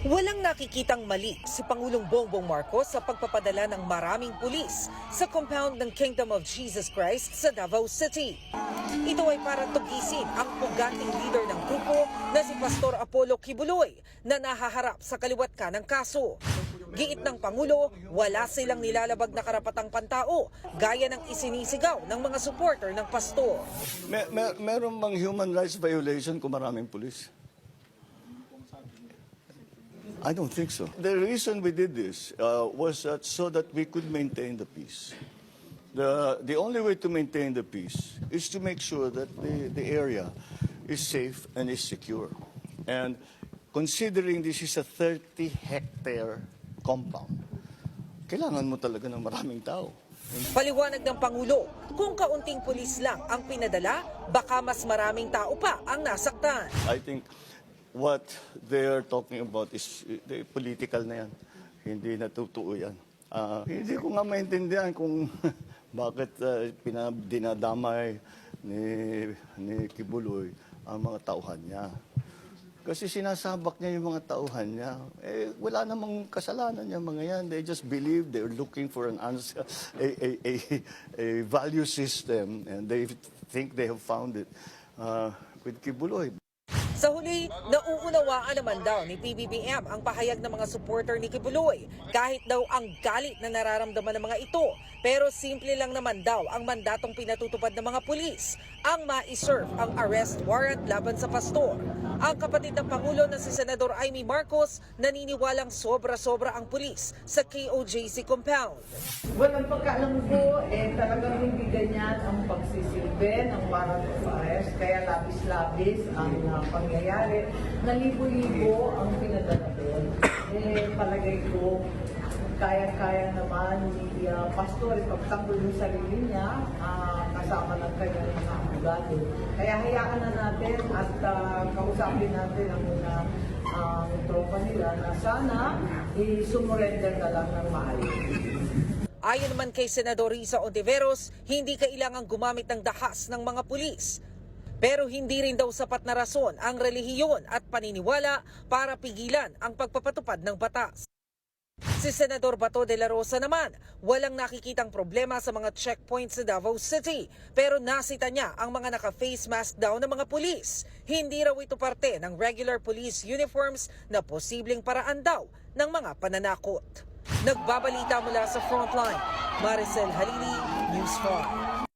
Walang nakikitang mali si Pangulong Bongbong Marcos sa pagpapadala ng maraming pulis sa compound ng Kingdom of Jesus Christ sa Davao City. Ito ay para tugisin ang puganting leader ng grupo na si Pastor Apollo Kibuloy na nahaharap sa kaliwat ka ng kaso. Giit ng Pangulo, wala silang nilalabag na karapatang pantao gaya ng isinisigaw ng mga supporter ng pastor. Mer mer meron bang human rights violation kung maraming pulis? I don't think so. The reason we did this uh, was that so that we could maintain the peace. The, the only way to maintain the peace is to make sure that the, the area is safe and is secure. And considering this is a 30 hectare compound, kailangan mo talaga ng maraming tao. Paliwanag ng Pangulo, kung kaunting pulis lang ang pinadala, baka mas maraming tao pa ang nasaktan. I think what they're talking about is the political na yan. Hindi natutuo yan. Ah, hindi ko nga maintindihan kung bakit uh, dinadamay ni, ni Kibuloy ang mga tauhan niya. Kasi sinasabak niya yung mga tauhan niya. Eh, wala namang kasalanan niya mga yan. They just believe they're looking for an answer, a, a, a, a value system, and they think they have found it uh, with Kibuloy. Sa huli, nauunawaan naman daw ni PBBM ang pahayag ng mga supporter ni Kibuloy kahit daw ang galit na nararamdaman ng mga ito. Pero simple lang naman daw ang mandatong pinatutupad ng mga pulis ang ma-serve ang arrest warrant laban sa pastor. Ang kapatid ng Pangulo na si Senador Amy Marcos naniniwalang sobra-sobra ang pulis sa KOJC compound. Well, ang pagkaalam ko, eh, talagang hindi ganyan ang pagsisilbi ng warrant of arrest. Kaya labis-labis ang uh, pangyayari. Na libo-libo ang pinadala doon. Eh, palagay ko, kaya-kaya naman ni uh, Pastor ipagtanggol yung sarili niya ah, kasama ng kanyang mga abogado. Kaya hayaan na natin at ah, kausapin natin ang mga ang tropa nila na sana i-surrender na lang ng maayos. Ayon naman kay Senador Risa Ontiveros, hindi kailangang gumamit ng dahas ng mga pulis. Pero hindi rin daw sapat na rason ang relihiyon at paniniwala para pigilan ang pagpapatupad ng batas. Si Senador Bato de la Rosa naman, walang nakikitang problema sa mga checkpoints sa Davao City. Pero nasita niya ang mga naka-face mask daw ng mga pulis. Hindi raw ito parte ng regular police uniforms na posibleng paraan daw ng mga pananakot. Nagbabalita mula sa frontline, Maricel Halili, News 5.